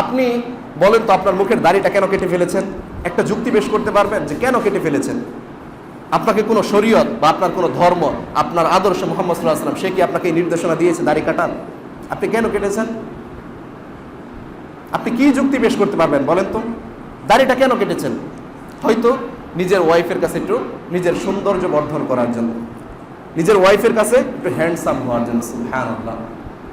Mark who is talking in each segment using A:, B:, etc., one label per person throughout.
A: আপনি বলেন তো আপনার মুখের দাড়িটা কেন কেটে ফেলেছেন? একটা যুক্তি পেশ করতে পারবেন যে কেন কেটে ফেলেছেন? আপনাকে কোনো শরীয়ত বা আপনার কোনো ধর্ম, আপনার আদর্শ মোহাম্মদ সাল্লাহ আসলাম সে কি আপনাকে নির্দেশনা দিয়েছে দাড়ি কাটার? আপনি কেন কেটেছেন? আপনি কি যুক্তি পেশ করতে পারবেন বলেন তো? দাড়িটা কেন কেটেছেন? হয়তো নিজের ওয়াইফের কাছে একটু নিজের সৌন্দর্য বর্ধন করার জন্য। নিজের ওয়াইফের কাছে একটু হ্যান্ডসাম হওয়ার জন্য হ্যাঁ আল্লাহ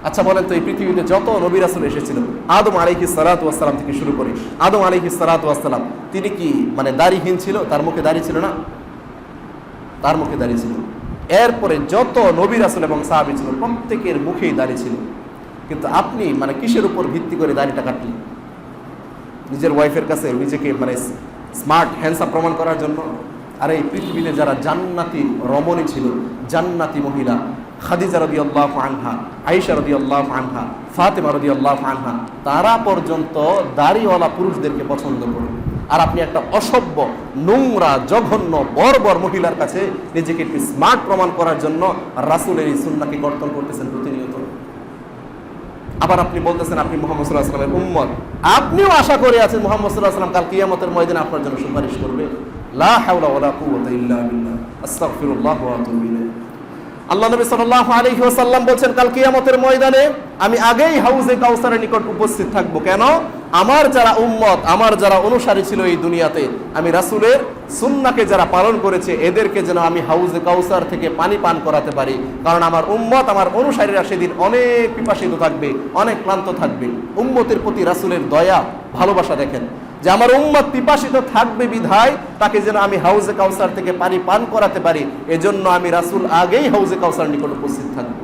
A: আচ্ছা বলেন তো, এই পৃথিবীতে যত নবী রাসুল এসেছিল, আদম আলিহি সালাতাম থেকে শুরু করে আদম আলিহি সালাতাম তিনি কি মানে দাড়িহীন ছিল? তার মুখে দাড়ি ছিল না? তার মুখে দাড়ি ছিল। এরপরে যত নবী রাসুল এবং সাহাবি ছিল, প্রত্যেকের মুখেই দাড়ি ছিল। কিন্তু আপনি মানে কিসের উপর ভিত্তি করে দাড়িটা কাটলেন? নিজের ওয়াইফের কাছে নিজেকে মানে স্মার্ট, হ্যান্ডসাম প্রমাণ করার জন্য? আর, এই পৃথিবীতে যারা জান্নাতি রমণী ছিল, জান্নাতি মহিলা খাদিজা রদি আল্লাহ আনহা আইসা রদি আল্লাহ আনহা, ফাতেমা রদি আল্লাহ আনহা, তারা পর্যন্ত দাড়িওয়ালা পুরুষদেরকে পছন্দ করে। আর আপনি একটা অসভ্য, নোংরা, জঘন্য, বর্বর মহিলার কাছে নিজেকে একটি স্মার্ট প্রমাণ করার জন্য রাসুলের এই সুন্নাকে কর্তন করতেছেন প্রতিনিয়ত। আবার আপনি বলতেছেন, আপনি মোহাম্মদ সাল্লাহ আসলামের উম্মত। আপনিও আশা করে আছেন মোহাম্মদ সাল্লাহ আসলাম কাল কিয়ামতের ময়দানে আপনার জন্য সুপারিশ করবে। লা হাওলা ওয়ালা কুওয়াতা ইল্লা বিল্লাহ। আস্তাগফিরুল্লাহ ওয়া আতুবু ইলাইহি। আল্লাহ নবী ওয়াসাল্লাম বলেন কাল কিয়ামতের ময়দানে আমি আগেই হাউজে কাউসারের নিকট উপস্থিত থাকব। কেন? আমার যারা উম্মত, আমার যারা অনুসারী ছিল এই দুনিয়াতে, আমি রাসূলের সুন্নাহকে যারা পালন করেছে, এদেরকে যেন আমি হাউজে কাউসার থেকে পানি পান করাতে পারি। কারণ আমার উম্মত, আমার অনুসারীরা সেদিন অনেক পিপাসিত থাকবে, অনেক ক্লান্ত থাকবে। উম্মতের প্রতি রাসূলের দয়া, ভালোবাসা দেখেন। যে আমার উম্মত পিপাসিত থাকবে বিধায় তাকে যেন আমি হাউজে কাউসার থেকে পানি পান করাতে পারি, এজন্য আমি রাসূল আগেই হাউজে কাউসার নিকট উপস্থিত থাকব।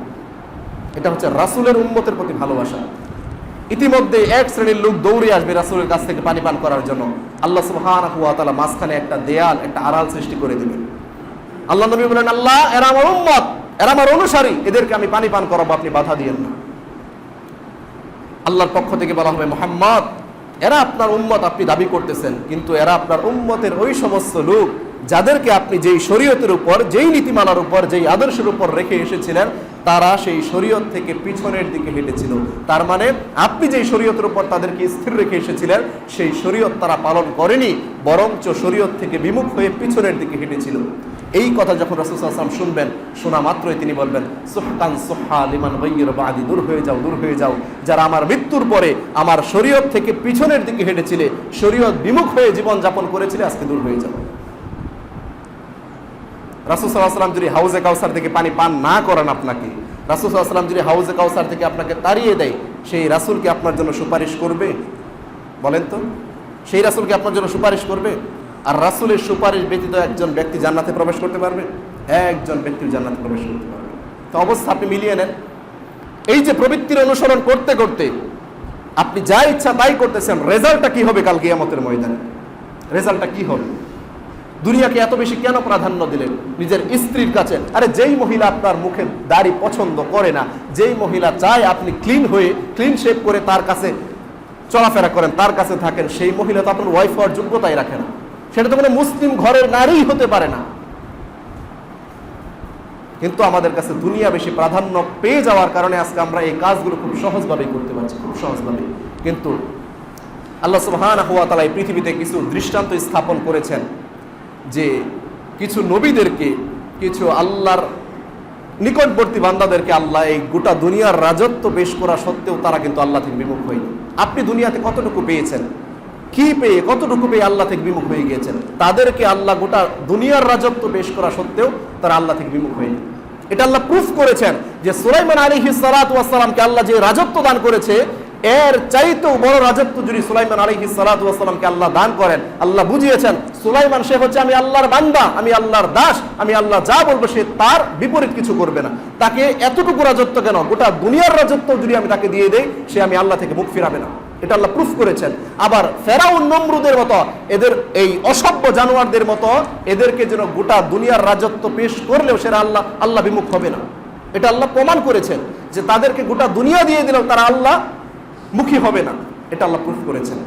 A: এটা হচ্ছে রাসূলের উম্মতের প্রতি ভালোবাসা। ইতিমধ্যে এক শ্রেণির লোক দৌড়ে আসবে রাসূলের কাছ থেকে পানি পান করার জন্য। আল্লাহ সুবহানাহু ওয়া মাঝখানে একটা দেয়াল, একটা আড়াল সৃষ্টি করে দিবেন। আল্লাহ নবী বলেন, আল্লাহ, এরা আমার উম্মত, এরা আমার অনুসারী, এদেরকে আমি পানি পান করাবো, আপনি বাধা দিয়েন না। আল্লাহর পক্ষ থেকে বলা হবে, মোহাম্মদ এরা আপনার উম্মত আপনি দাবি করতেছেন, কিন্তু এরা আপনার উম্মতের ওই সমস্ত লোক যাদেরকে আপনি যেই শরীয়তের উপর, যেই নীতিমালার উপর, যেই আদর্শের উপর রেখে এসেছিলেন, তারা সেই শরীয়ত থেকে পিছনের দিকে হেঁটেছিল। তার মানে আপনি যেই শরীয়তের উপর তাদেরকে স্থির রেখে এসেছিলেন, সেই শরীয়ত তারা পালন করেনি, বরঞ্চ শরীয়ত থেকে বিমুখ হয়ে পিছনের দিকে হেঁটেছিল। এই কথা যখন রসুলাম শুনবেন, শোনা মাত্রই তিনি বলবেন সুহকান সুহা লিমান বৈয়ের বাদি, দূর হয়ে যাও, দূর হয়ে যাও। যারা আমার মৃত্যুর পরে আমার শরীয়ত থেকে পিছনের দিকে হেঁটেছিলে, শরীয়ত বিমুখ হয়ে জীবন যাপন করেছিলে, আজকে দূর হয়ে যাও। রাসুসাল্লাম যদি হাউজে কাউসার থেকে পানি পান না করেন আপনাকে রাসুসাল্লাম যদি হাউজে কাউসার থেকে আপনাকে তাড়িয়ে দেয়, সেই রাসুলকে আপনার জন্য সুপারিশ করবে? বলেন তো, সেই রাসুলকে আপনার জন্য সুপারিশ করবে? আর রাসুলের সুপারিশ ব্যতীত একজন ব্যক্তি জান্নাতে প্রবেশ করতে পারবে? একজন ব্যক্তি জান্নাতে প্রবেশ করতে পারবে। তো অবস্থা আপনি মিলিয়ে নেন। এই যে প্রবৃত্তির অনুসরণ করতে করতে আপনি যা ইচ্ছা তাই করতেছেন, রেজাল্টটা কি হবে কাল কিয়ামতের ময়দানে? রেজাল্টটা কি হবে? দুনিয়াকে এত বেশি কেন প্রাধান্য দিলেন? নিজের স্ত্রীর কাছে, আরে যেই মহিলা আপনার মুখে দাড়ি পছন্দ করে না, যেই মহিলা চায় আপনি ক্লিন হয়ে ক্লিন শেপ করে তার কাছে চলাফেরা করেন, তার কাছে থাকেন, সেই মহিলা তো আপনার ওয়াইফ হওয়ার যোগ্যতাই রাখে না। সেটা তো কোনো মুসলিম ঘরের নারীই হতে পারে না। কিন্তু আমাদের কাছে দুনিয়া বেশি প্রাধান্য পেয়ে যাওয়ার কারণে আজকে আমরা এই কাজগুলো খুব সহজভাবেই করতে পারছি, খুব সহজভাবে কিন্তু আল্লাহ সুবহান হুয়া তালা এই পৃথিবীতে কিছু দৃষ্টান্ত স্থাপন করেছেন যে কিছু নবীদেরকে, কিছু আল্লাহর নিকটবর্তী বান্দাদেরকে আল্লাহ এই গোটা দুনিয়ার রাজত্ব বেশ করা সত্ত্বেও তারা কিন্তু আল্লাহ থেকে বিমুখ হয়নি। আপনি দুনিয়াতে কতটুকু পেয়েছেন? কি পেয়ে, কতটুকু পেয়ে আল্লাহ থেকে বিমুখ হয়ে গিয়েছেন? তাদেরকে আল্লাহ গোটা দুনিয়ার রাজত্ব পেশ করা সত্ত্বেও তারা আল্লাহ থেকে বিমুখ হয়নি। এটা আল্লাহ প্রুফ করেছেন যে সুলাইমান আলী সালাতামকে আল্লাহ যে রাজত্ব দান করেছে, এর চাইতেও বড় রাজত্ব যদি সুলাইমান আলী সালাতামকে আল্লাহ দান করেন, আল্লাহ বুঝিয়েছেন, সুলাইমান সে হচ্ছে আমি আল্লাহর বান্দা, আমি আল্লাহর দাস, আমি আল্লাহ যা বলব সে তার বিপরীত কিছু করবে না। তাকে এতটুকু রাজত্ব কেন? গোটা দুনিয়ার রাজত্ব যদি আমি তাকে দিয়ে দেই, সে আমি আল্লাহ থেকে মুখ ফিরাবে না। এটা আল্লাহ প্রুফ করেছেন। আবার ফেরাউন নমরুদের মতো, এদের এই অসভ্য জানোয়ারদের মতো, এদেরকে যেন গোটা দুনিয়ার রাজত্ব পেশ করলেও সেটা আল্লাহ আল্লাহ বিমুখ হবে না। এটা আল্লাহ প্রমাণ করেছেন যে তাদেরকে গোটা দুনিয়া দিয়ে দিলেও তারা আল্লাহ মুখী হবে না। এটা আল্লাহ প্রুফ করেছেন।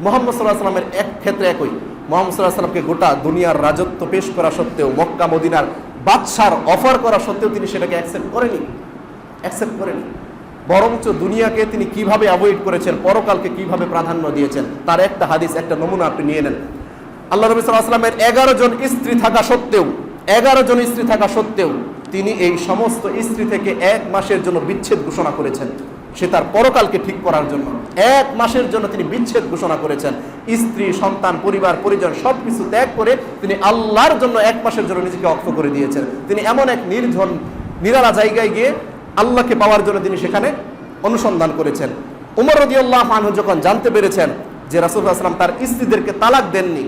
A: মোহাম্মদ সাল্লাহ সাল্লামের এক ক্ষেত্রে একই। মোহাম্মদ সাল্লাহ সাল্লামকে গোটা দুনিয়ার রাজত্ব পেশ করা সত্ত্বেও, মক্কা, মদিনার বাদশার অফার করা সত্ত্বেও তিনি সেটাকে অ্যাকসেপ্ট করেনি। অ্যাকসেপ্ট করেনি। বরঞ্চ দুনিয়াকে তিনি কীভাবে অ্যাভয়েড করেছেন, পরকালকে কীভাবে প্রাধান্য দিয়েছেন, তার একটা হাদিস, একটা নমুনা আপনি নিয়ে নেন। আল্লাহ নবী সাল্লাহ আসলামের এগারো জন স্ত্রী থাকা সত্ত্বেও, এগারো জন স্ত্রী থাকা সত্ত্বেও তিনি এই সমস্ত স্ত্রী থেকে এক মাসের জন্য বিচ্ছেদ ঘোষণা করেছেন। সে তার পরকালকে ঠিক করার জন্য। এক মাসের জন্য তিনি বিচ্ছেদ ঘোষণা করেছেন। স্ত্রী, সন্তান, পরিবার, পরিজন সব কিছু ত্যাগ করে তিনি আল্লাহর জন্য এক মাসের জন্য নিজেকে অক্ষ করে দিয়েছেন। তিনি এমন এক নির্ঝন নিরালা জায়গায় গিয়ে আল্লাহকে পাওয়ার জন্য তিনি সেখানে অনুসন্ধান করেছেন। উমর রদিউল্লাহ আনহু যখন জানতে পেরেছেন যে রাসুল আসলাম তার স্ত্রীদেরকে তালাক দেননি,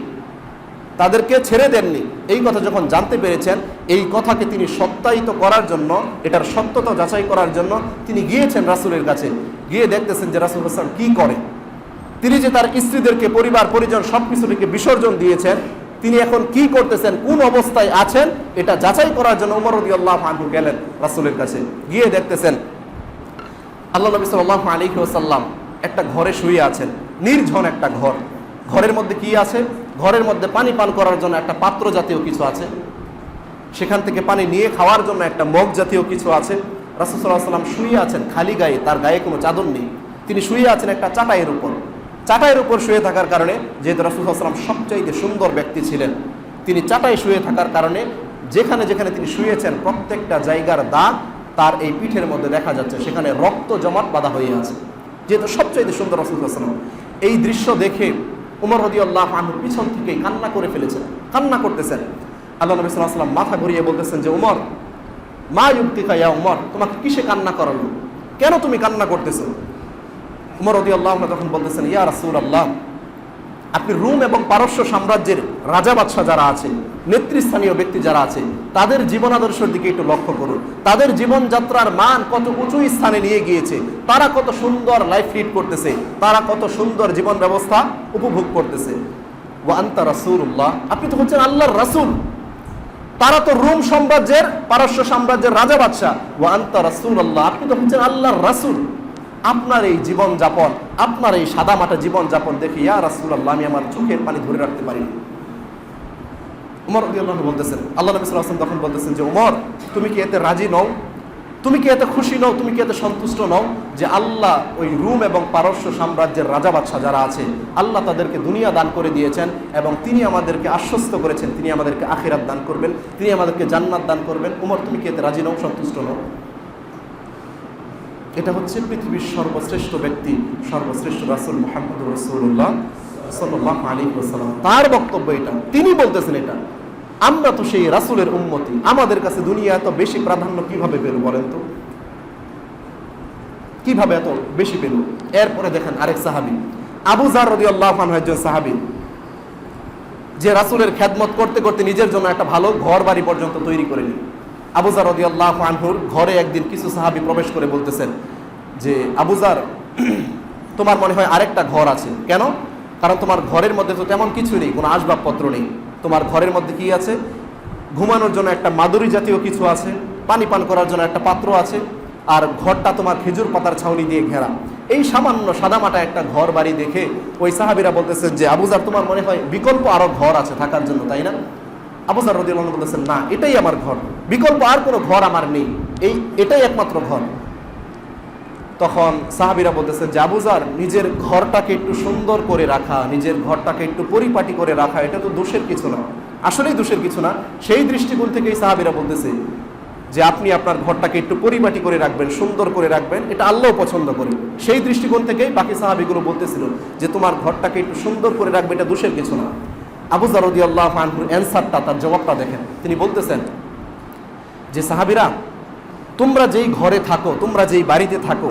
A: তাদেরকে ছেড়ে দেননি, এই কথা যখন জানতে পেরেছেন, এই কথাকে তিনি সত্যায়িত করার জন্য, এটার সত্যতা যাচাই করার জন্য তিনি গিয়েছেন রাসুলের কাছে। গিয়ে দেখতেছেন যে রাসুল আসলাম কি করে? তিনি যে তার স্ত্রীদেরকে, পরিবার, পরিজন সব কিছুটিকে বিসর্জন দিয়েছেন তিনি এখন কি করতেছেন, কোন অবস্থায় আছেন, এটা যাচাই করার জন্য উমর রদি আল্লাহ গেলেন রাসুলের কাছে। গিয়ে দেখতেছেন, আল্লাহ নবী সাল্লাহ আলী ওসাল্লাম একটা ঘরে শুয়ে আছেন, নির্ঝন একটা ঘর। ঘরের মধ্যে কি আছে? ঘরের মধ্যে পানি পান করার জন্য একটা পাত্র জাতীয় কিছু আছে। সেখান থেকে পানি নিয়ে খাওয়ার জন্য একটা মগ জাতীয় কিছু আছে। রাসুসাল্লাহ সাল্লাম শুয়ে আছেন খালি গায়ে, তার গায়ে কোনো চাদর নেই। তিনি শুয়ে আছেন একটা চাটাইয়ের উপর। চাটাইয়ের উপর শুয়ে থাকার কারণে, যেহেতু রাসুসাল্লাম সবচাইতে সুন্দর ব্যক্তি ছিলেন, তিনি চাটাই শুয়ে থাকার কারণে যেখানে যেখানে তিনি শুয়েছেন, প্রত্যেকটা জায়গার দাগ তার এই পিঠের মধ্যে দেখা যাচ্ছে, সেখানে রক্ত জমাট বাঁধা হয়ে আছে। যেহেতু সবচাইতে সুন্দর রাসুসাল্লাম এই দৃশ্য দেখে উমর হদি আল্লাহ আহুর পিছন থেকে কান্না করে ফেলেছেন, কান্না করতেছেন। আল্লাহ নবী সাল্লাহ সাল্লাম মাথা ঘুরিয়ে বলতেছেন যে, উমর, মা ইউক্তিকা ইয়া উমর, তোমাকে কিসে কান্না করালো? কেন তুমি কান্না করতেছো? উমর আল্লাহ তখন বলতেছেন, ইয়া রাসুল আল্লাহ আপনি রুম এবং পারস্য সাম্রাজ্যের রাজা বাদশাহ যারা আছে, নেতৃস্থানীয় ব্যক্তি যারা আছে, তাদের জীবন আদর্শের দিকে একটু লক্ষ্য করুন। তাদের জীবনযাত্রার মান কত উঁচু স্থানে নিয়ে গিয়েছে, তারা কত সুন্দর লাইফ লিড করতেছে, তারা কত সুন্দর জীবন ব্যবস্থা উপভোগ করতেছে। ও আন্তা রাসুল্লাহ আপনি তো হচ্ছেন আল্লাহর রাসুল। তারা তো রোম সাম্রাজ্যের, পারস্য সাম্রাজ্যের রাজা বাদশাহ। ও আন্তা রাসুল আল্লাহ আপনি তো হচ্ছেন আল্লাহর রাসুল। আপনার এই জীবন যাপন আপনার এই সাদা মাটা জীবন যাপন দেখে, ইয়া রাসুল আল্লাহ আমি আমার চোখের পানি ধরে রাখতে পারিনি উমর আল্লাহ বলতেছেন, আল্লাহ নবী সাল্লাম তখন বলতেছেন যে, উমর, তুমি কি এতে রাজি নও? তুমি কি এতে খুশি নও? তুমি কি এতে সন্তুষ্ট নও? যে আল্লাহ ওই রুম এবং পারস্য সাম্রাজ্যের রাজা বাদশাহ যারা আছে, আল্লাহ তাদেরকে দুনিয়া দান করে দিয়েছেন এবং তিনি আমাদেরকে আশ্বস্ত করেছেন। তিনি আমাদেরকে আখিরাত দান করবেন, তিনি আমাদেরকে জান্নাত দান করবেন। উমর, তুমি কি এতে রাজি নও, সন্তুষ্ট নও? এটা হচ্ছে পৃথিবীর সর্বশ্রেষ্ঠ ব্যক্তি, সর্বশ্রেষ্ঠ রাসুল মোহাম্মদ রসুল্লাহ সাল্লাহ আলী ওসালাম তার বক্তব্য এটা। তিনি বলতেছেন এটা। আমরা তো সেই রাসুলের উন্মতি আমাদের কাছে দুনিয়া এত বেশি প্রাধান্য কীভাবে পেল বলেন তো? কীভাবে এত বেশি পেল? এরপরে দেখেন আরেক সাহাবি। আবু জার রদি আল্লাহ একজন সাহাবি। যে রাসুলের খ্যাদমত করতে করতে নিজের জন্য একটা ভালো ঘর বাড়ি পর্যন্ত তৈরি করে নিল। আবুজার রদি আল্লাহ আনহুর ঘরে একদিন কিছু সাহাবি প্রবেশ করে বলতেছেন যে আবুজার তোমার মনে হয় আরেকটা ঘর আছে? কেন? কারণ তোমার ঘরের মধ্যে তো তেমন কিছু নেই, কোনো আসবাবপত্র নেই। তোমার ঘরের মধ্যে কি আছে? ঘুমানোর জন্য একটা মাদুরি জাতীয় কিছু আছে, পানি পান করার জন্য একটা পাত্র আছে, আর ঘরটা তোমার খেজুর পাতার ছাউনি দিয়ে ঘেরা। এই সামান্য সাদামাটা একটা ঘর বাড়ি দেখে ওই সাহাবিরা বলতেছেন যে আবুজার তোমার মনে হয় বিকল্প আরও ঘর আছে থাকার জন্য, তাই না? আবুজার রদি বলতেছেন, না, এটাই আমার ঘর। বিকল্প আর কোনো ঘর আমার নেই। এই, এটাই একমাত্র ঘর। তখন সাহাবিরা বলতেছেন যে আবুজার নিজের ঘরটাকে একটু সুন্দর করে রাখা, নিজের ঘরটাকে একটু পরিপাটি করে রাখা, এটা তো দোষের কিছু না। আসলেই দোষের কিছু না। সেই দৃষ্টিকোণ থেকেই সাহাবিরা বলতেছে যে, আপনি আপনার ঘরটাকে একটু পরিপাটি করে রাখবেন, সুন্দর করে রাখবেন, এটা আল্লাহ পছন্দ করে। সেই দৃষ্টিকোণ থেকেই বাকি সাহাবিগুলো বলতেছিল যে, তোমার ঘরটাকে একটু সুন্দর করে রাখবে, এটা দোষের কিছু না। আবু জারদি আল্লাহ আনহুর অ্যান্সারটা, তার জবাবটা দেখেন। তিনি বলতেছেন যে, সাহাবিরা, তোমরা যেই ঘরে থাকো, তোমরা যেই বাড়িতে থাকো,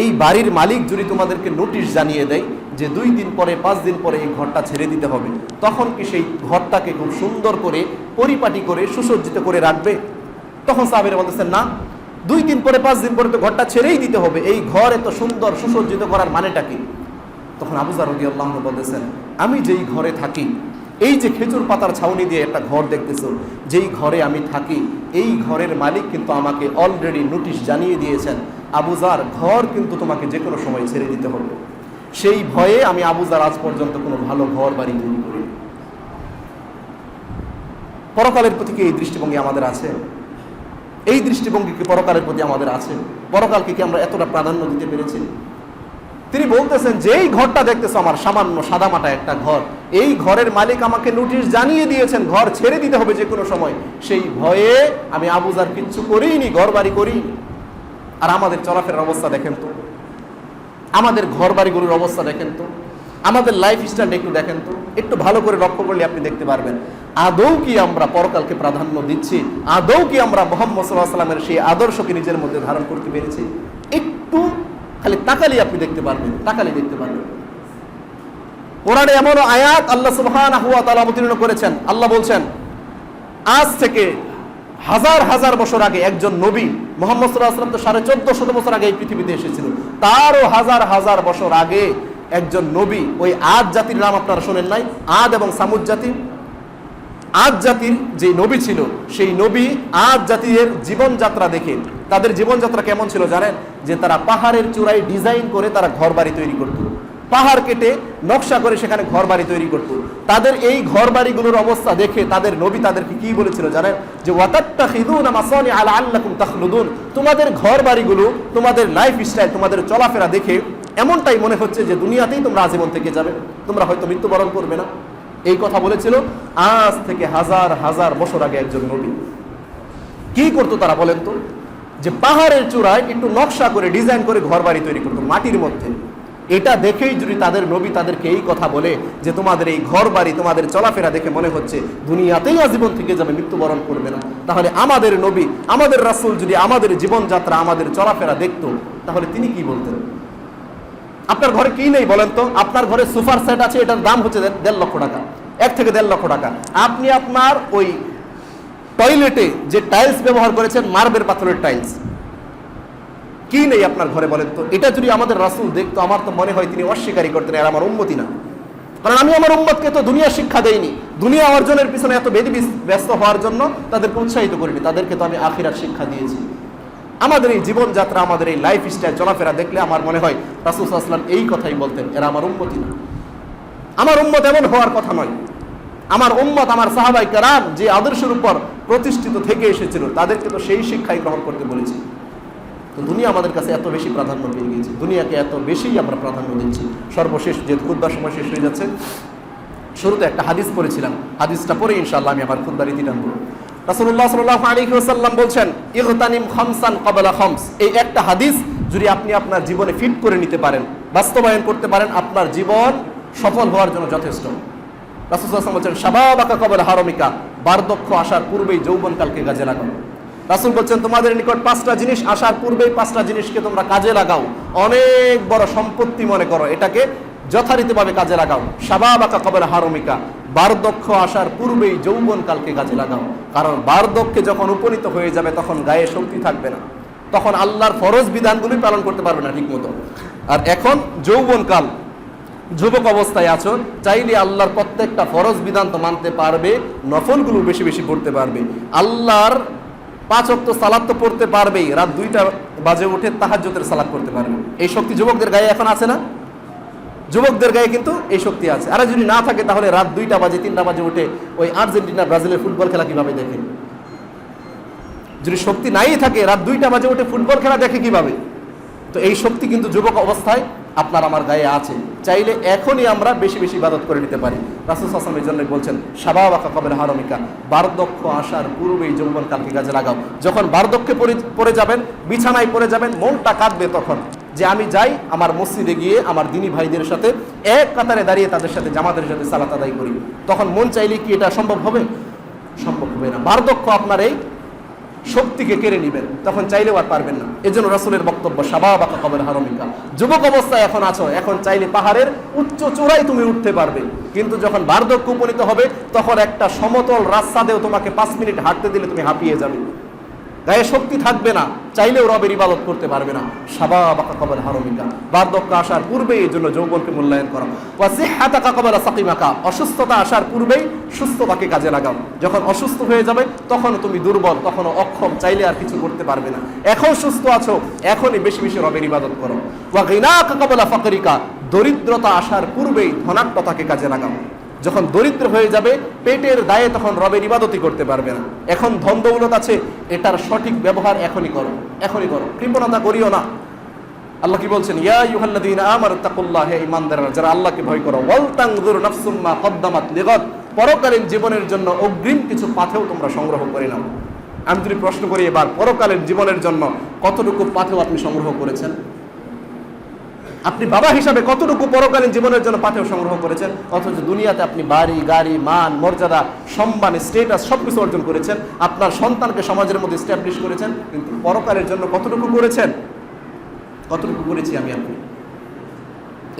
A: এই বাড়ির মালিক যদি তোমাদেরকে নোটিশ জানিয়ে দেয় যে দুই দিন পরে, পাঁচ দিন পরে এই ঘরটা ছেড়ে দিতে হবে, তখন কি সেই ঘরটাকে খুব সুন্দর করে, পরিপাটি করে, সুসজ্জিত করে রাখবে? তখন সাহাবিরা বলতেছেন, না, দুই দিন পরে, পাঁচ দিন পরে তো ঘরটা ছেড়েই দিতে হবে, এই ঘর এত সুন্দর, সুসজ্জিত করার মানেটা কি? তখন রদি আল্লাহ বলতেছেন, আমি যেই ঘরে থাকি এই যে খেজুর পাতার ছাউনি দিয়ে একটা ঘর দেখতেছ, যেই ঘরে আমি থাকি, এই ঘরের মালিক কিন্তু আমাকে অলরেডি নোটিশ জানিয়ে দিয়েছেন আবুজার ঘর কিন্তু তোমাকে যে কোনো সময় ছেড়ে দিতে হবে। সেই ভয়ে আমি আবুজার আজ পর্যন্ত কোনো ভালো ঘর বাড়ি তৈরি করি পরকালের প্রতি কি এই দৃষ্টিভঙ্গি আমাদের আছে? এই দৃষ্টিভঙ্গি কি পরকালের প্রতি আমাদের আছে? পরকালকে কি আমরা এতটা প্রাধান্য দিতে পেরেছি? তিনি বলতেছেন যে এই ঘরটা দেখতেছো আমার সামান্য সাদামাটা একটা ঘর, এই ঘরের মালিক আমাকে নোটিশ জানিয়ে দিয়েছেন, ঘর ছেড়ে দিতে হবে যে কোনো সময়। সেই ভয়ে আমি আবুজার কিচ্ছু করিনি ঘর বাড়ি করি আর আমাদের চলাফেরার অবস্থা দেখেন তো। আমাদের ঘর বাড়িগুলোর অবস্থা দেখেন তো। আমাদের লাইফ স্টাইলটা একটু দেখেন তো। একটু ভালো করে লক্ষ্য করলে আপনি দেখতে পারবেন। আদৌ কি আমরা পরকালকে প্রাধান্য দিচ্ছি? আদৌ কি আমরা মোহাম্মদ সাল্লাহ সাল্লামের সেই আদর্শকে নিজের মধ্যে ধারণ করতে পেরেছি? একটু খালি তাকালি আপনি দেখতে পারবেন তাকালি দেখতে পারবেন। কোরআনে এমন আয়াত আল্লাহ সুবহানাহু ওয়া তাআলা অবতীর্ণ করেছেন। আল্লাহ বলছেন, আজ থেকে হাজার হাজার বছর আগে একজন নবী মোহাম্মদ সাল্লাহ আসলাম তো সাড়ে চোদ্দ শত বছর আগে এই পৃথিবীতে এসেছিল। তারও হাজার হাজার বছর আগে একজন নবী ওই আদ জাতির নাম আপনারা শোনেন নাই? আদ এবং সামুদ জাতি আদ জাতির যে নবী ছিল, সেই নবী আদ জাতির জীবনযাত্রা দেখে, তাদের জীবনযাত্রা কেমন ছিল জানেন? যে তারা পাহাড়ের চূড়ায় ডিজাইন করে তারা ঘর বাড়ি তৈরি করত। পাহাড় কেটে নকশা করে সেখানে ঘর বাড়ি তৈরি করত। তাদের এই ঘর বাড়িগুলোর অবস্থা দেখে তাদের নবী তাদেরকে কি বলেছিল জানেন? যে তোমাদের ঘর বাড়িগুলো তোমাদের লাইফ স্টাইল তোমাদের চলাফেরা দেখে এমনটাই মনে হচ্ছে যে দুনিয়াতেই তোমরা আজীবন থেকে যাবে। তোমরা হয়তো মৃত্যুবরণ করবে না। এই কথা বলেছিল, আজ থেকে হাজার হাজার বছর আগে একজন নবী। কি করতো তারা বলেন তো? যে পাহাড়ের চূড়ায় একটু নকশা করে, ডিজাইন করে ঘর বাড়ি তৈরি করতো মাটির মধ্যে। এটা দেখেই যদি তাদের নবী তাদেরকে এই কথা বলে যে তোমাদের এই ঘর বাড়ি তোমাদের চলাফেরা দেখে মনে হচ্ছে দুনিয়াতেই আজীবন থেকে যাবে, মৃত্যুবরণ করবে না। তাহলে আমাদের নবী, আমাদের রাসূল যদি আমাদের জীবনযাত্রা, আমাদের চলাফেরা দেখতো, তাহলে তিনি কি বলতেন? আপনার ঘরে কি নেই বলেন তো? আপনার ঘরে সুপার সেট আছে, এটার দাম হচ্ছে দেড়- লক্ষ টাকা। এক থেকে দেড় লক্ষ টাকা। আপনি আপনার ওই টয়লেটে যে টাইলস ব্যবহার করেছেন, মার্বেল পাথরের টাইলস কি নেই আপনার ঘরে বলেন তো? এটা যদি আমাদের রাসুল দেখতো, আমার তো মনে হয় তিনি অস্বীকারই করতেন আর আমার উন্মতি না। কারণ আমি আমার উম্মতকে তো দুনিয়া শিক্ষা দেইনি। দুনিয়া অর্জনের পিছনে এত বেদি ব্যস্ত হওয়ার জন্য তাদেরকে উৎসাহিত করিনি। তাদেরকে তো আমি আখিরার শিক্ষা দিয়েছি। আমাদের এই জীবনযাত্রা, আমাদের এই লাইফ স্টাইল চলাফেরা দেখলে আমার মনে হয় রাসুল আসলাম এই কথাই বলতেন, এরা আমার উন্মতি না। আমার উম্মত এমন হওয়ার কথা নয়। আমার উম্মত, আমার সাহাবাই কারাম যে আদর্শের উপর প্রতিষ্ঠিত থেকে এসেছিল, তাদেরকে তো সেই শিক্ষাই গ্রহণ করতে বলেছি। তো দুনিয়া আমাদের কাছে এত বেশি প্রাধান্য পেয়ে গিয়েছে, দুনিয়াকে এত বেশি আমরা প্রাধান্য দিচ্ছি। সর্বশেষ যে খুদ্বার সময় শেষ হয়ে যাচ্ছে, শুরুতে একটা হাদিস পড়েছিলাম, হাদিসটা পরে ইনশাল্লাহ আমি আমার খুদ্বার ইতি টানবো। রাসূলুল্লাহ সাল্লাল্লাহু আলাইহি ওয়াসাল্লাম বলছেন, ইগতানিম খামসান ক্বাবলা খামস। এই একটা হাদিস যদি আপনি আপনার জীবনে ফিট করে নিতে পারেন, বাস্তবায়ন করতে পারেন, আপনার জীবন সফল হওয়ার জন্য যথেষ্ট। রাসূল সাল্লাল্লাহু আলাইহি ওয়াসাল্লাম বলছেন, শাবাবাকা ক্বাবলা হারমিকা। বার্ধক্য আসার পূর্বেই যৌবনকালকে কাজে লাগাও। রাসূল বলছেন, তোমাদের নিকট পাঁচটা জিনিস আসার পূর্বেই পাঁচটা জিনিসকে তোমরা কাজে লাগাও। অনেক বড় সম্পত্তি মনে করো, এটাকে যথারীতিভাবে কাজে লাগাও। সাবাবাকা কবর হারমিকা। বার্ধক্য আসার পূর্বেই যৌবন কালকে কাজে লাগাও। কারণ বার্ধক্যে যখন উপনীত হয়ে যাবে, তখন গায়ে শক্তি থাকবে না। তখন আল্লাহর ফরজ বিধানগুলি পালন করতে পারবে না ঠিক মতো আর এখন যৌবনকাল যুবক অবস্থায় আছো, চাইলে আল্লাহর প্রত্যেকটা ফরজ বিধান তো মানতে পারবে, নফলগুলো বেশি বেশি পড়তে পারবে। আল্লাহর পাঁচ অক্ত সালাদ তো পড়তে পারবেই, রাত দুইটা বাজে উঠে তাহাজ্জতের সালাদ করতে পারবে। এই শক্তি যুবকদের গায়ে এখন আছে না? যুবকদের গায়ে কিন্তু এই শক্তি আছে। আর যদি না থাকে, তাহলে রাত দুইটা বাজে, তিনটা বাজে উঠে ওই আর্জেন্টিনা, ব্রাজিলের ফুটবল খেলা কীভাবে দেখে? যদি শক্তি নাই থাকে, রাত দুইটা বাজে উঠে ফুটবল খেলা দেখে কীভাবে? তো এই শক্তি কিন্তু যুবক অবস্থায় আপনার আমার গায়ে আছে। চাইলে এখনই আমরা বেশি বেশি ইবাদত করে নিতে পারি। রাসুল হাসান এই বলছেন সাবাবাকা কবের হারমিকা, বার্ধক্য আসার পূর্বেই যৌবন কালকে কাজে লাগাও। যখন বার্ধক্যে পড়ে যাবেন, বিছানায় পড়ে যাবেন, মনটা কাঁদবে তখন। যে আমি যাই, আমার মসজিদে গিয়ে আমার দিনী ভাইদের সাথে এক কাতারে দাঁড়িয়ে তাদের সাথে জামাতের সাথে সালাত আদায় করি। তখন মন চাইলে কি এটা সম্ভব হবে? সম্ভব হবে না। বার্ধক্য আপনার এই শক্তিকে কেড়ে নিবেন, তখন চাইলেও আর পারবেন না। এজন্য রসুলের বক্তব্য সাবাবাকা কবর হারমিকা। যুবক অবস্থায় এখন আছো, এখন চাইলে পাহাড়ের উচ্চ চূড়ায় তুমি উঠতে পারবে। কিন্তু যখন বার্ধক্য উপনীত হবে, তখন একটা সমতল রাস্তাতেও তোমাকে পাঁচ মিনিট হাঁটতে দিলে তুমি হাঁপিয়ে যাবে। গায়ে শক্তি থাকবে না, চাইলেও রবের ইবাদত করতে পারবে না। সাবা বাকা কবর হারমিকা। বার্ধক্য আসার পূর্বেই এই জন্য যৌবনকে মূল্যায়ন করা। ওয়াসিহাতাকা কবর সাকিমাকা। অসুস্থতা আসার পূর্বেই সুস্থতাকে কাজে লাগাও। যখন অসুস্থ হয়ে যাবে তখন তুমি দুর্বল তখন অক্ষম, চাইলে আর কিছু করতে পারবে না। এখন সুস্থ আছো, এখনই বেশি বেশি রবের ইবাদত করো। ওয়া গিনাকা কবলা ফাকরিকা। দরিদ্রতা আসার পূর্বেই ধনাত্মতাকে কাজে লাগাও। যখন দরিদ্র হয়ে যাবে, পেটের দায়ে তখন রবের ইবাদতি করতে পারবে না। এখন ধন দৌলত আছে, এটার সঠিক ব্যবহার এখনই করো এখনই করো। কৃপণতা করিও না। আল্লাহ কি বলছেন? ইয়া ইউহাল্লাযীন আমানু তাকুল্লাহ হে ঈমানদাররা যারা আল্লাহকে ভয় করো ওয়াল তানজুর নাফসুম মা কদ্দামাত লিগাদ, পরকালীন জীবনের জন্য অগ্রিম কিছু পাথেও তোমরা সংগ্রহ করে নাও। আমি যদি প্রশ্ন করি এবার, পরকালের জীবনের জন্য কতটুকু পাথেও আপনি সংগ্রহ করেছেন? আপনি বাবা হিসাবে কতটুকু পরকালীন জীবনের জন্য পাথেও সংগ্রহ করেছেন? অথচ দুনিয়াতে আপনি বাড়ি, গাড়ি, মান, মর্যাদা, সম্মান স্টেটাস সব কিছু অর্জন করেছেন। আপনার সন্তানকে সমাজের মধ্যে স্ট্যাবলিশ করেছেন, কিন্তু পরকালের জন্য কতটুকু করেছেন? কতটুকু করেছি আমি আপনি?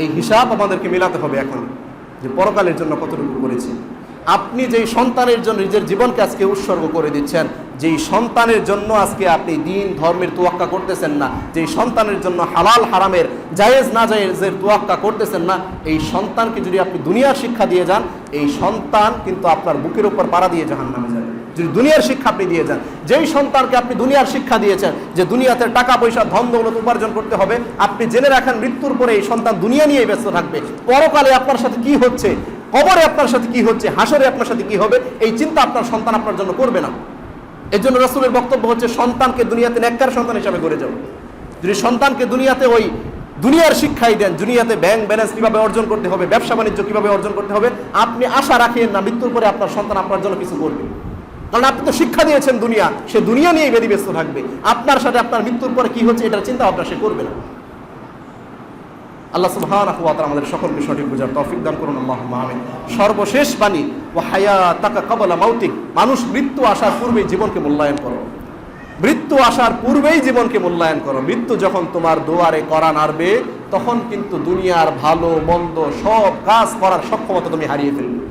A: এই হিসাব আমাদেরকে মেলাতে হবে এখন, যে পরকালের জন্য কতটুকু করেছি। আপনি যেই সন্তানের জন্য নিজের জীবনকে আজকে উৎসর্গ করে দিচ্ছেন, যেই সন্তানের জন্য আজকে আপনি দিন ধর্মের তোয়াক্কা করতেছেন না, যেই সন্তানের জন্য হালাল হারামের জায়েজ না জায়েজের তোয়াক্কা করতেছেন না, এই সন্তানকে যদি আপনি দুনিয়ার শিক্ষা দিয়ে যান, এই সন্তান কিন্তু আপনার বুকের উপর পাড়া দিয়ে জাহান নামে যাবে। যদি দুনিয়ার শিক্ষা আপনি দিয়ে যান, যেই সন্তানকে আপনি দুনিয়ার শিক্ষা দিয়েছেন, যে দুনিয়াতে টাকা পয়সা, ধন দৌলত উপার্জন করতে হবে, আপনি জেনে রাখেন মৃত্যুর পরে এই সন্তান দুনিয়া নিয়ে ব্যস্ত থাকবে। পরকালে আপনার সাথে কি হচ্ছে? কবরে আপনার সাথে কি হচ্ছে, হাসরে আপনার সাথে কি হবে, এই চিন্তা আপনার সন্তান আপনার জন্য করবে না। এর জন্য রসুলের বক্তব্য হচ্ছে, সন্তানকে দুনিয়াতে নেককার সন্তান হিসাবে গড়ে যাবে যদি সন্তানকে দুনিয়াতে ওই দুনিয়ার শিক্ষাই দেন, দুনিয়াতে ব্যাংক ব্যালেন্স কীভাবে অর্জন করতে হবে, ব্যবসা বাণিজ্য কীভাবে অর্জন করতে হবে, আপনি আশা রাখেন না মৃত্যুর পরে আপনার সন্তান আপনার জন্য কিছু করবে। কারণ আপনি তো শিক্ষা দিয়েছেন দুনিয়া, সে দুনিয়া নিয়েই ব্যস্ত থাকবে। আপনার সাথে আপনার মৃত্যুর পরে কি হচ্ছে, এটার চিন্তা ভাবনা সে করবে না। আল্লাহ সুবহান আমাদের সকলকে সঠিক বোঝার তফিক দান করুন আল্লাহ মাহমিন সর্বশেষ বাণী ও হায়া তাকা কবলা মাউতিক, মানুষ মৃত্যু আসার পূর্বেই জীবনকে মূল্যায়ন করো। মৃত্যু আসার পূর্বেই জীবনকে মূল্যায়ন করো। মৃত্যু যখন তোমার দুয়ারে করা নাড়বে, তখন কিন্তু দুনিয়ার ভালো, মন্দ সব কাজ করার সক্ষমতা তুমি হারিয়ে ফেলবে।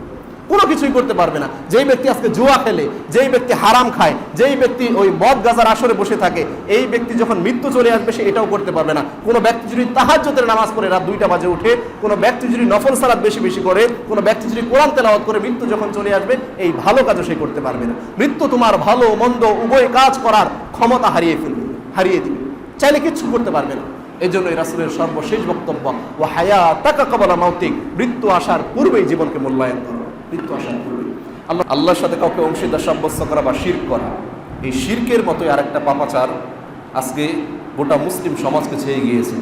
A: কোনো কিছুই করতে পারবে না। যেই ব্যক্তি আজকে জুয়া খেলে, যেই ব্যক্তি হারাম খায়, যেই ব্যক্তি ওই মদ গাজার আসরে বসে থাকে, এই ব্যক্তি যখন মৃত্যু চলে আসবে, সে এটাও করতে পারবে না। কোনো ব্যক্তি যদি তাহাজ্জতের নামাজ পড়ে রাত দুইটা বাজে উঠে, কোনো ব্যক্তি যদি নফল সালাদ বেশি বেশি করে, কোনো ব্যক্তি যদি কোরআন তেলাওয়াত করে মৃত্যু যখন চলে আসবে, এই ভালো কাজও সে করতে পারবে না। মৃত্যু তোমার ভালো, মন্দ, উভয় কাজ করার ক্ষমতা হারিয়ে ফেলবে, হারিয়ে দিবে। চাইলে কিচ্ছু করতে পারবে না। এই জন্য এই রাসুলের সর্বশেষ বক্তব্য ও হায়া তাকা কবলা মাউতিক মৃত্যু আসার পূর্বেই জীবনকে মূল্যায়ন করো। মৃত্যু আসার পূর্বে। আল্লাহ আল্লাহর সাথে কাউকে অংশীদার সাব্যস্ত করা বা শির করা, এই শির্কের মতোই আরেকটা পাপাচার আজকে গোটা মুসলিম সমাজকে ছেয়ে গিয়েছে।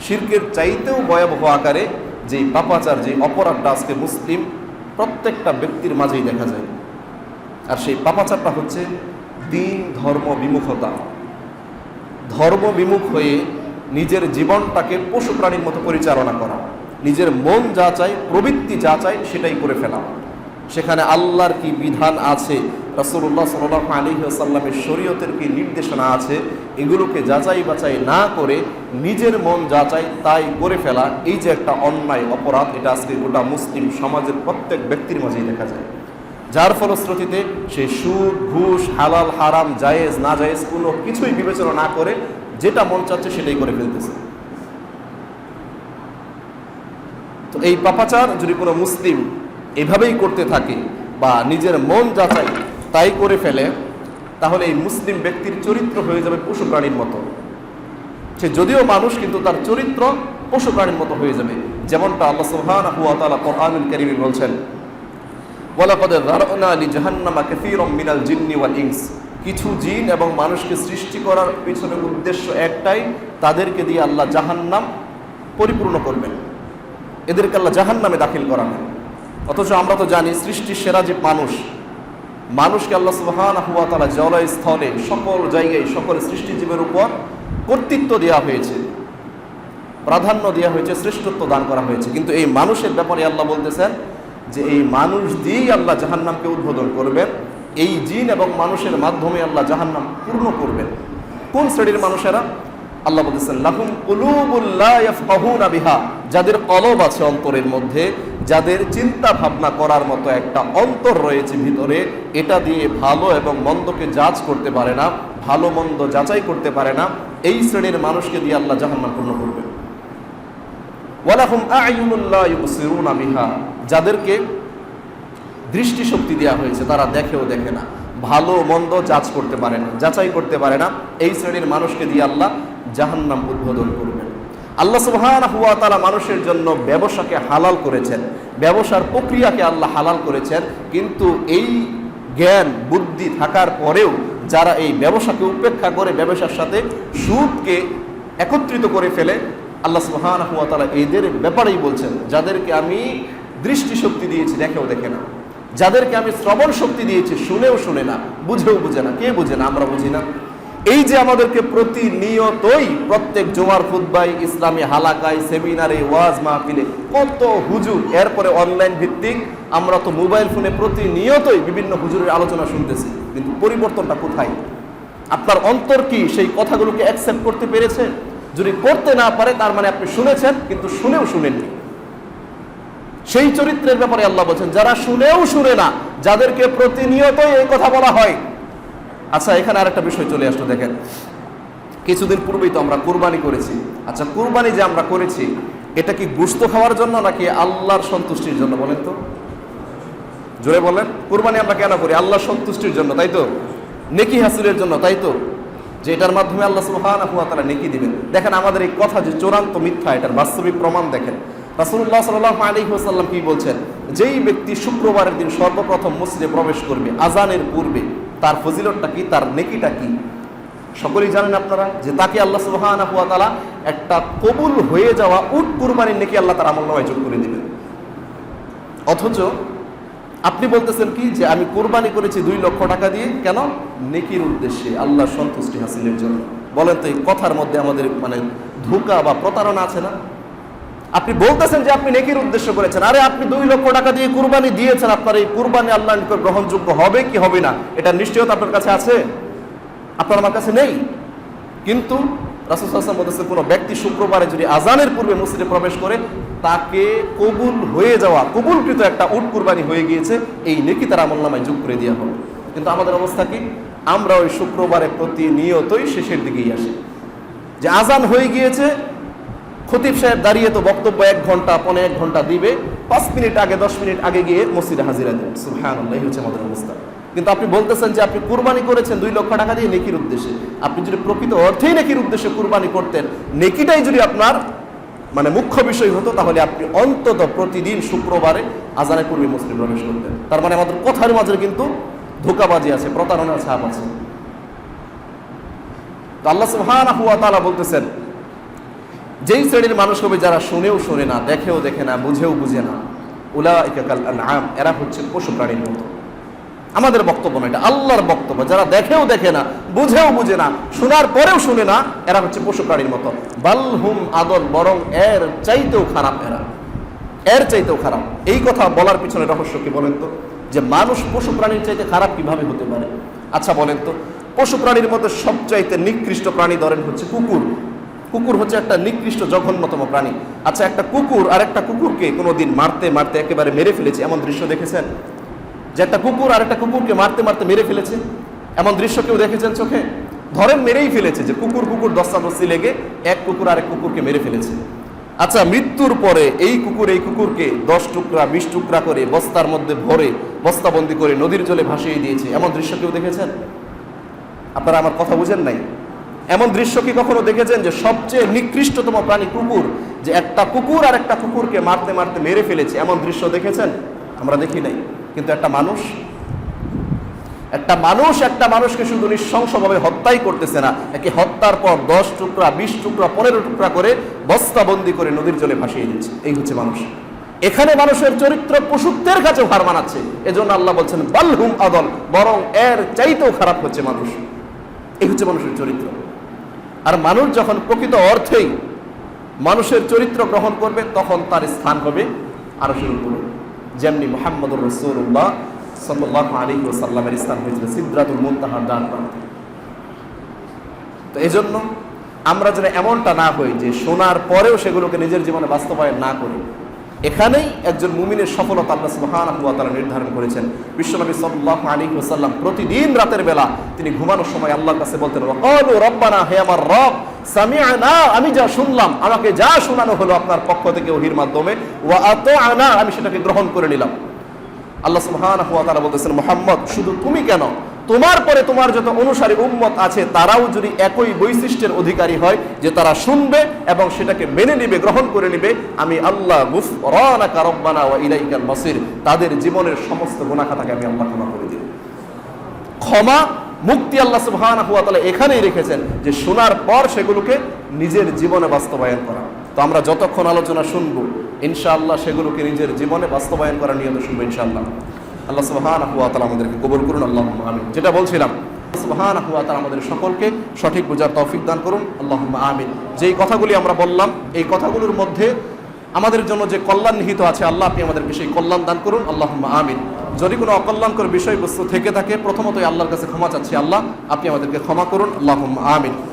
A: শির্কের চাইতেও ভয়াবহ আকারে যে পাপাচার যে অপরাধটা আজকে মুসলিম প্রত্যেকটা ব্যক্তির মাঝেই দেখা যায়। আর সেই পাপাচারটা হচ্ছে দিন, ধর্ম, বিমুখতা। ধর্ম বিমুখ হয়ে নিজের জীবনটাকে পশু প্রাণীর মতো পরিচালনা করা। নিজের মন যা চায়, প্রবৃত্তি যা চায়, সেটাই করে ফেলা। সেখানে আল্লাহর কি বিধান আছে? রাসুল্লাহ সাল আলী আসাল্লামের শরীয়তের কি নির্দেশনা আছে? এগুলোকে যাচাই বাছাই না করে নিজের মন যাচাই তাই করে ফেলা, এই যে একটা অন্যায় অপরাধ, এটা আজকে গোটা মুসলিম সমাজের প্রত্যেক ব্যক্তির মাঝেই দেখা যায়। যার ফলশ্রুতিতে সে সুদ, ঘুষ, হালাল, হারাম, জায়েজ, না জায়েজ কোনো কিছুই বিবেচনা না করে যেটা মন চাচ্ছে সেটাই করে ফেলতেছে। তো এই পাপাচার যদি কোনো মুসলিম এভাবেই করতে থাকে বা নিজের মন যাচাই তাই করে ফেলে, তাহলে এই মুসলিম ব্যক্তির চরিত্র হয়ে যাবে পশু প্রাণীর মতো। সে যদিও মানুষ, কিন্তু তার চরিত্র পশু প্রাণীর মতো হয়ে যাবে। যেমনটা আল্লাহ সুবহানাহু ওয়া তাআলা কোরআনুল বলছেন, ওয়ালাকাদ যারানা লি জাহান্নামা মিনাল জিন্নি ওয়াল কিছু জিন এবং মানুষকে সৃষ্টি করার পিছনে উদ্দেশ্য একটাই, তাদেরকে দিয়ে আল্লাহ জাহান্নাম পরিপূর্ণ করবেন। এদেরকে আল্লাহ জাহান্নামে দাখিল করাবেন। অথচ আমরা তো জানি সৃষ্টির সেরা যে মানুষ, মানুষকে আল্লাহ সুবহানাহু ওয়া তাআলা জলয় স্থলে সকল জায়গায় সকল সৃষ্টিজীবের উপর কর্তৃত্ব দেওয়া হয়েছে, প্রাধান্য দেওয়া হয়েছে, শ্রেষ্ঠত্ব দান করা হয়েছে। কিন্তু এই মানুষের ব্যাপারে আল্লাহ বলতেছেন যে এই মানুষ দিয়েই আল্লাহ জাহান্নামকে উদ্বোধন করবেন, এই জিন এবং মানুষের মাধ্যমে আল্লাহ জাহান্নাম পূর্ণ করবেন। কোন শ্রেণির মানুষেরা? আল্লাহ বলতেছেন, লাহুম কুলুবুল্লাহ বিহা। যাদের কলব আছে অন্তরের মধ্যে, যাদের চিন্তা ভাবনা করার মতো একটা অন্তর রয়েছে ভিতরে, এটা দিয়ে ভালো এবং মন্দকে করতে পারে না, ভালো মন্দ যাচাই করতে পারে না, এই শ্রেণির মানুষকে দিয়ে আল্লাহ পূর্ণ করবেন। ওয়ালাহুম বিহা। যাদেরকে দৃষ্টিশক্তি দেওয়া হয়েছে, তারা দেখেও দেখে না, ভালো মন্দ যাচ করতে পারে না, যাচাই করতে পারে না, এই শ্রেণির মানুষকে দিয়ে আল্লাহ জাহান্নাম উদ্বোধন করবেন। আল্লাহ সুবহানাহু হুয়া তাআলা মানুষের জন্য ব্যবসাকে হালাল করেছেন, ব্যবসার প্রক্রিয়াকে আল্লাহ হালাল করেছেন, কিন্তু এই জ্ঞান, বুদ্ধি থাকার পরেও যারা এই ব্যবসাকে উপেক্ষা করে ব্যবসার সাথে সুদকে একত্রিত করে ফেলে, আল্লাহ সুবহানাহু হুয়া তাআলা এদের ব্যাপারেই বলছেন, যাদেরকে আমি দৃষ্টিশক্তি দিয়েছি, দেখেও দেখে না। যাদেরকে আমি শ্রবণ শক্তি দিয়েছি, শুনেও শুনে না, বুঝেও বুঝে না, কে বুঝে না, আমরা বুঝি না। এই যে আমাদেরকে প্রতিনিয়তই প্রত্যেক জোয়ার খুদ্বাই ইসলামী হালাকায়, সেমিনারে ওয়াজ মাহফিলে কত হুজুর, এরপরে অনলাইন ভিত্তিক আমরা তো মোবাইল ফোনে প্রতিনিয়তই বিভিন্ন হুজুরের আলোচনা শুনতেছি, কিন্তু পরিবর্তনটা কোথায়? আপনার অন্তর কি সেই কথাগুলোকে অ্যাকসেপ্ট করতে পেরেছে? যদি করতে না পারে, তার মানে আপনি শুনেছেন, কিন্তু শুনেও শুনেননি। সেই চরিত্রের ব্যাপারে আল্লাহ বলছেন, যারা শুনেও শুনে না, যাদেরকে প্রতিনিয়তই এই কথা বলা হয় আচ্ছা এখানে আরেকটা বিষয় চলে আসলো, দেখেন। কিছুদিন পূর্বেই তো আমরা কুরবানি করেছি। আচ্ছা কুরবানি যে আমরা করেছি, এটা কি গুস্ত খাওয়ার জন্য নাকি আল্লাহর সন্তুষ্টির জন্য বলেন তো? জোরে বলেন, কুরবানি আমরা কেন করি? আল্লাহর সন্তুষ্টির জন্য, তাই তো? নেকি হাসিলের জন্য, তাই তো? যে এটার মাধ্যমে আল্লাহ ওয়া তাআলা নেকি দিবেন। দেখেন, আমাদের এই কথা যে চূড়ান্ত মিথ্যা, এটার বাস্তবিক প্রমাণ দেখেন। রাসূলুল্লাহ সাল্লাল্লাহু আলাইহি ওয়াসাল্লাম কি বলছেন? যেই ব্যক্তি শুক্রবারের দিন সর্বপ্রথম মসজিদে প্রবেশ করবে আজানের পূর্বে তার ফজিলতটা কি, তার নেকিটা কি? সকলেই জানেন আপনারা যে তাকে আল্লাহ সুবহানাহু ওয়া তাআলা একটা কবুল হয়ে যাওয়া উট কুরবানির নেকি আল্লাহ তার আমলনামায় যোগ করে দিবেন। অথচ আপনি বলতেছেন কি যে আমি কোরবানি করেছি দুই লক্ষ টাকা দিয়ে, কেন? নেকির উদ্দেশ্যে আল্লাহ সন্তুষ্টি হাসিলের জন্য। বলেন তো এই কথার মধ্যে আমাদের মানে ধোকা বা প্রতারণা আছে না? আপনি বলতেছেন যে আপনি নেকির উদ্দেশ্য করেছেন। আরে আপনি দুই লক্ষ টাকা দিয়ে কুরবানি দিয়েছেন, আপনার এই কুরবানি আল্লাহ নিকট গ্রহণযোগ্য হবে কি হবে না? এটা নিশ্চয়তা আপনার কাছে আছে? আপনার আমার কাছে নেই। কিন্তু রাসুল হাসান বলতেছে কোনো ব্যক্তি শুক্রবারে যদি আজানের পূর্বে মসজিদে প্রবেশ করে, তাকে কবুল হয়ে যাওয়া, কবুলকৃত একটা উট কুরবানি হয়ে গিয়েছে, এই নেকি তার আমল নামায় যোগ করে দেওয়া হবে কিন্তু আমাদের অবস্থা কি? আমরা ওই শুক্রবারে প্রতিনিয়তই শেষের দিকেই আসি। যে আজান হয়ে গিয়েছে খতিব সাহেব দাঁড়িয়ে তো বক্তব্য এক ঘণ্টা, পনে এক ঘণ্টা দিবে। পাঁচ মিনিট আগে, দশ মিনিট আগে গিয়ে মসজিদে হাজিরা দেন। হ্যাঁ এই হচ্ছে আমাদের অবস্থা। কিন্তু আপনি বলতেছেন যে আপনি কুরবানি করেছেন দুই লক্ষ টাকা দিয়ে নেকির উদ্দেশ্যে। আপনি যদি প্রকৃত অর্থেই নেকির উদ্দেশ্যে কুরবানি করতেন, নেকিটাই যদি আপনার মানে মুখ্য বিষয় হতো, তাহলে আপনি অন্তত প্রতিদিন শুক্রবারে আজানের পূর্বে মুসলিম প্রবেশ করতেন। তার মানে আমাদের কথার মাঝে কিন্তু ধোকাবাজি আছে প্রতারণার ছাপ আছে। তো আল্লাহ সুবহানাহু ওয়া তাআলা বলতেছেন যেই শ্রেণির মানুষ হবে যারা শুনেও শোনে না, দেখেও দেখে না, বুঝেও বুঝে না উলা ইকাকাল আনআম, এরা হচ্ছে পশু প্রাণীর মতো। আমাদের বক্তব্য না এটা, আল্লাহর বক্তব্য। যারা দেখেও দেখে না, বুঝেও বুঝে না, শোনার পরেও শুনে না, এরা হচ্ছে পশু প্রাণীর মতো। বালহুম আদল বরং এর চাইতেও খারাপ এরা। এর চাইতেও খারাপ। এই কথা বলার পিছনে রহস্য কি বলেন তো? যে মানুষ পশু প্রাণীর চাইতে খারাপ কীভাবে হতে পারে? আচ্ছা বলেন তো, পশু প্রাণীর মধ্যে সবচাইতে নিকৃষ্ট প্রাণী ধরেন হচ্ছে কুকুর। কুকুর হচ্ছে একটা নিকৃষ্ট জঘন্যতম প্রাণী। আচ্ছা একটা কুকুর আর একটা কুকুরকে কোনোদিন মারতে মারতে একেবারে মেরে ফেলেছে, এমন দৃশ্য দেখেছেন? যে একটা কুকুর আর একটা কুকুরকে মারতে মারতে মেরে ফেলেছে, এমন দৃশ্য কেউ দেখেছেন চোখে? ধরেন মেরেই ফেলেছে যে কুকুর কুকুর দস্তাদস্তি লেগে এক কুকুর আর এক কুকুরকে মেরে ফেলেছে। আচ্ছা মৃত্যুর পরে এই কুকুর, এই কুকুরকে দশ টুকরা, বিশ টুকরা করে বস্তার মধ্যে ভরে বস্তাবন্দি করে নদীর জলে ভাসিয়ে দিয়েছে, এমন দৃশ্য কেউ দেখেছেন? আপনারা আমার কথা বুঝেন নাই? এমন দৃশ্য কি কখনো দেখেছেন যে সবচেয়ে নিকৃষ্টতম প্রাণী কুকুর? যে একটা কুকুর আর একটা কুকুরকে মারতে মারতে মেরে ফেলেছে, এমন দৃশ্য দেখেছেন? আমরা দেখি নাই। কিন্তু একটা মানুষ একটা মানুষ একটা মানুষকে শুধু নৃশংসভাবে হত্যাই করতেছে না। একে হত্যার পর দশ টুকরা, বিশ টুকরা, পনেরো টুকরা করে বস্তাবন্দি করে নদীর জলে ভাসিয়ে দিচ্ছে। এই হচ্ছে মানুষ। এখানে মানুষের চরিত্র পশুত্বের কাছে হার মানাচ্ছে। এজন্য আল্লাহ বলছেন বালহুম আদল, বরং এর চাইতেও খারাপ হচ্ছে মানুষ। এই হচ্ছে মানুষের চরিত্র। আর মানুষ যখন প্রকৃত অর্থেই মানুষের চরিত্র গ্রহণ করবে, তখন তার স্থান হবে আরও শুরু যেমনি মোহাম্মদুর রসুল্লাহ সাল্লাহ আলী সাল্লামের স্থান হয়েছিল সিদ্ধাতুল মুন্তাহার ডান প্রান্তে। তো এই জন্য আমরা যেন এমনটা না হই যে শোনার পরেও সেগুলোকে নিজের জীবনে বাস্তবায়ন না করি। এখানেই একজন মুমিনের সফলতা আল্লাহ সুবহানাহু ওয়া তাআলা নির্ধারণ করেছেন। বিশ্বনবী সাল্লাল্লাহু আলাইহি ওয়াসাল্লাম প্রতিদিন রাতের বেলা তিনি ঘুমানোর সময় আল্লাহর কাছে বলতেন, ওয়াকালু রব্বানা, হে আমার রব, সামিআনা, আমি যা শুনলাম, আমাকে যা শোনানো হলো আপনার পক্ষ থেকে ওহির মাধ্যমে, ওয়া আতাআনা, আমি সেটাকে গ্রহণ করে নিলাম। আল্লাহ সুবহানাহু ওয়া তাআলা বলতেছেন, মোহাম্মদ, শুধু তুমি কেন তোমার পরে তোমার যত অনুসারী উম্মত আছে, তারাও যদি একই বৈশিষ্ট্যের অধিকারী হয় যে তারা শুনবে এবং সেটাকে মেনে নিবে, গ্রহণ করে নিবে, আমি আল্লাহ মাসির, তাদের জীবনের সমস্ত গুনাহ খাতাকে আমি আল্লাহ ক্ষমা করে দিব। ক্ষমা, মুক্তি আল্লাহ সুবহানাহু ওয়া তাআলা এখানেই রেখেছেন যে শোনার পর সেগুলোকে নিজের জীবনে বাস্তবায়ন করা। তো আমরা যতক্ষণ আলোচনা শুনব, ইনশাআল্লাহ সেগুলোকে নিজের জীবনে বাস্তবায়ন করার নিয়ত শুনব ইনশাআল্লাহ। আল্লাহ সুবহানাহু ওয়া তাআলা আমাদেরকে কবুল করুন আল্লাহ আমিন। যেটা বলছিলাম সুবহানাহু ওয়া তাআলা আমাদের সকলকে সঠিক বোঝার তৌফিক দান করুন আল্লাহ আমিন। যেই কথাগুলি আমরা বললাম, এই কথাগুলোর মধ্যে আমাদের জন্য যে কল্যাণ নিহিত আছে, আল্লাহ আপনি আমাদেরকে সেই কল্যাণ দান করুন আল্লাহ আমিন। যদি কোনো অকল্যাণকর বিষয়বস্তু থেকে থাকে, প্রথমত আল্লাহর কাছে ক্ষমা চাচ্ছি, আল্লাহ আপনি আমাদেরকে ক্ষমা করুন আল্লাহ আমিন।